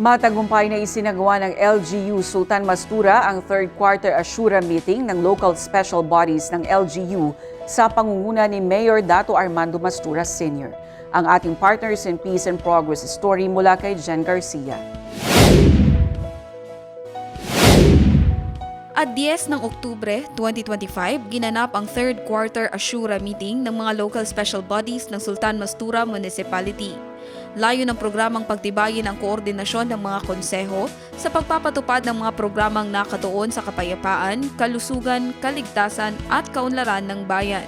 Matagumpay na isinagawa ng LGU Sultan Mastura ang third quarter Ashura meeting ng local special bodies ng LGU sa pangunguna ni Mayor Dato Armando Mastura Sr. Ang ating Partners in Peace and Progress story mula kay Jen Garcia. At 10 ng Oktubre 2025, ginanap ang third quarter Ashura meeting ng mga local special bodies ng Sultan Mastura Municipality. Layo ng programang pagtibayin ang koordinasyon ng mga konseho sa pagpapatupad ng mga programang nakatuon sa kapayapaan, kalusugan, kaligtasan at kaunlaran ng bayan.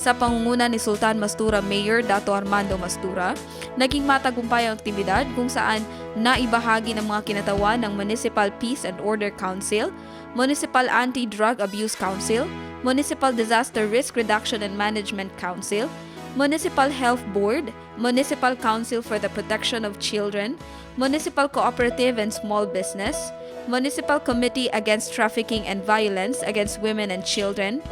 Sa pangunguna ni Sultan Mastura Mayor Dato Armando Mastura, naging matagumpay ang aktibidad kung saan naibahagi ng mga kinatawan ng Municipal Peace and Order Council, Municipal Anti-Drug Abuse Council, Municipal Disaster Risk Reduction and Management Council, Municipal Health Board, Municipal Council for the Protection of Children, Municipal Cooperative and Small Business, Municipal Committee Against Trafficking and Violence Against Women and Children,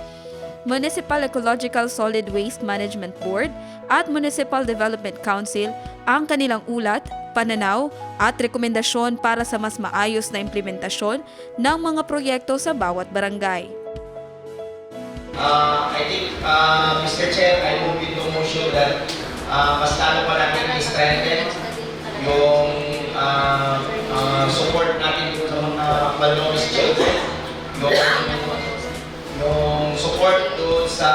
Municipal Ecological Solid Waste Management Board at Municipal Development Council ang kanilang ulat, pananaw at rekomendasyon para sa mas maayos na implementasyon ng mga proyekto sa bawat barangay. Uh, I think, uh, Mr. Chair, I move into motion that uh, mas lalo pa natin i-strengthen yung uh, uh, support natin sa mga malnourished children, yung, yung support dun sa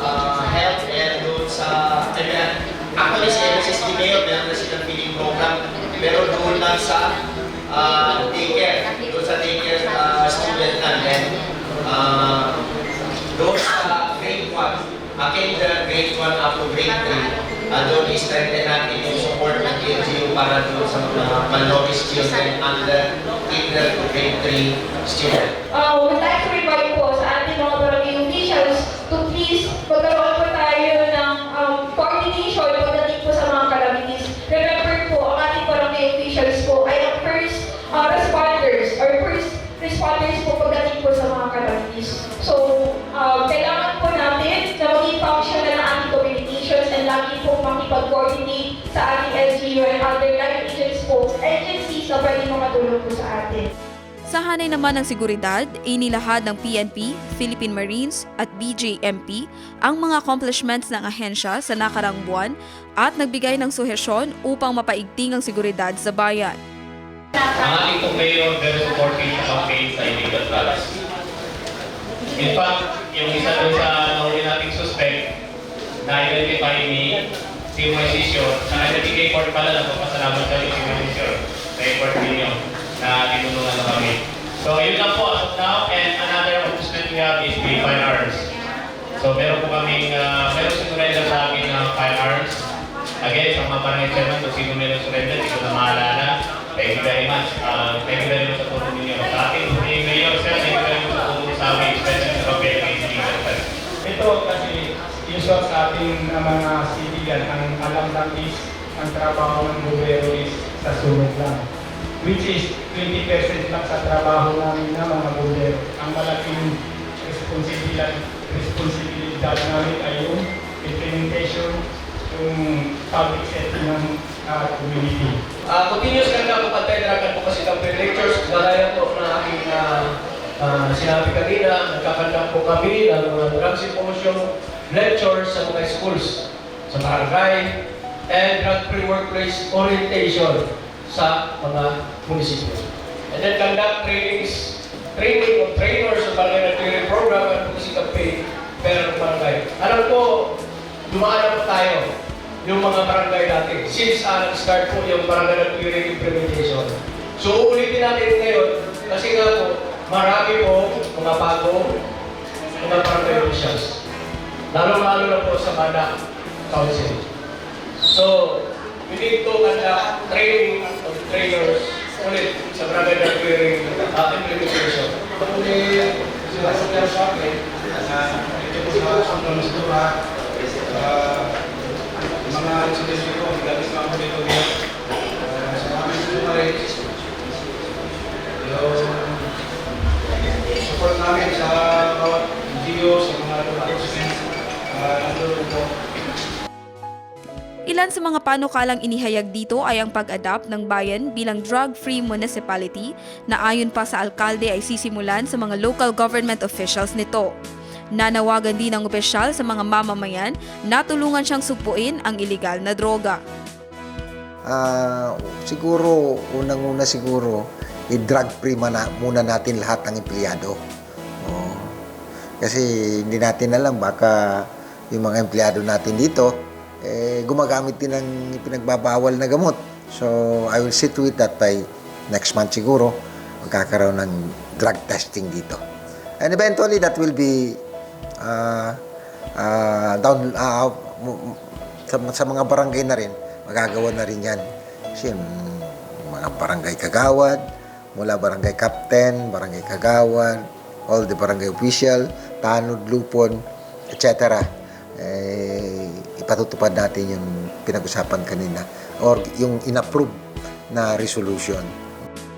uh, health and dun sa, I mean, actually sa MSSD Mayor, meron na silang feeding program, pero doon lang sa uh, daycare, doon sa daycare uh, student natin. Uh, doon sa grade 1, uh, kinder grade 1 up to grade 3, uh, doon i-strengthen natin yung support ng LGU para doon sa mga malnourished children under kinder to grade 3 student. Uh, would like to remind lagi po makipag-coordinate sa ating LGU and other like agents po, agencies na pwede makatulong po sa atin. Sa hanay naman ng seguridad, inilahad ng PNP, Philippine Marines at BJMP ang mga accomplishments ng ahensya sa nakarang buwan at nagbigay ng suhesyon upang mapaigting ang seguridad sa bayan. Ang ating pong mayor very supportive campaign sa illegal drugs. In fact, yung isa dun sa na-identify ni si Moisisio, na nagbigay court pala na papasalamat kami si Moisisio sa effort ninyo na tinulungan na kami. So yun lang po as of now, and another accomplishment we have is the firearms. So meron po kaming, uh, meron sinurrender sa akin ng firearms. Again, sa mga barangay chairman, kung sino meron surrender, hindi ko na maalala. Thank you very much. Uh, thank you very much sa tulong ninyo. Sa ating ni Mayor, sir, thank you very much sa tulong sa amin, especially sa drugs. Ito kasi sa ating uh, mga citizen, ang alam lang is ang trabaho ng gobyerno is sa sunod lang. Which is 20% lang sa trabaho namin na mga gobyerno. Ang malaking responsibilidad, responsibilidad namin ay yung implementation, yung public safety ng uh, community. Uh, continuous kami po pantay-drug advocacy campaign lectures, gaya po na aking uh, uh, sinabi kanina, nagkakandak po kami ng mga drug symposium lectures sa mga schools, sa barangay, and drug-free workplace orientation sa mga munisipyo. And then conduct trainings, training of trainers sa barangay program at advocacy campaign per barangay. Alam ko, dumaan po tayo yung mga barangay natin. Since uh, nag-start po yung barangay clearing implementation. So uulitin natin ngayon kasi nga po, marami po mga bago mga barangay officials. Lalo-lalo na po sa Banda Council. So, we need to conduct training of trainers ulit sa barangay clearing uh, implementation. Uli, sila po yan sa akin, ito po sa Santa Masdura, mga residente ko, galing pa ako dito dito. Ilan sa mga panukalang inihayag dito ay ang pag-adapt ng bayan bilang drug-free municipality na ayon pa sa alkalde ay sisimulan sa mga local government officials nito. Nanawagan din ng opisyal sa mga mamamayan na tulungan siyang supuin ang iligal na droga. Ah, siguro, unang-una siguro, i-drug free mana, muna natin lahat ng empleyado. Oo. Kasi hindi natin alam, baka yung mga empleyado natin dito, eh, gumagamit din ng pinagbabawal na gamot. So, I will see to it that by next month siguro, magkakaroon ng drug testing dito. And eventually, that will be ah, ah, down mu- sa, sa mga barangay na rin, magagawa na rin yan. Kasi mga barangay kagawad, mula barangay captain, barangay kagawad, all the barangay official, tanod, lupon, etc. Eh, ipatutupad natin yung pinag-usapan kanina or yung inapprove na resolution.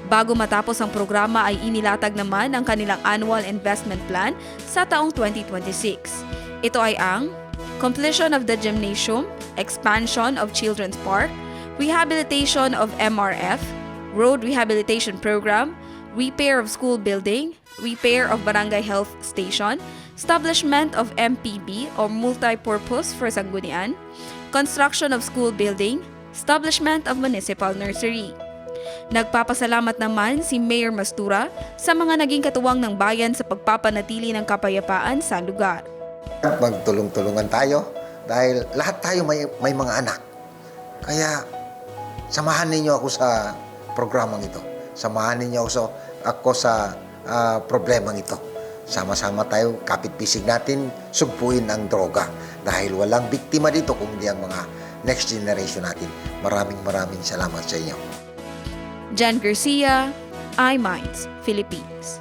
Bago matapos ang programa ay inilatag naman ang kanilang annual investment plan sa taong 2026. Ito ay ang completion of the gymnasium, expansion of children's park, rehabilitation of MRF, road rehabilitation program, repair of school building, repair of barangay health station, establishment of MPB or multi-purpose for Sanggunian, construction of school building, establishment of municipal nursery. Nagpapasalamat naman si Mayor Mastura sa mga naging katuwang ng bayan sa pagpapanatili ng kapayapaan sa lugar. Magtulong-tulungan tayo dahil lahat tayo may, may mga anak. Kaya samahan ninyo ako sa programang ito. Samahan ninyo ako ako sa ah, problemang ito. Sama-sama tayo, kapit-pisig natin, sugpuin ang droga. Dahil walang biktima dito kundi ang mga next generation natin. Maraming maraming salamat sa inyo. Jan Garcia, iMinds, Philippines.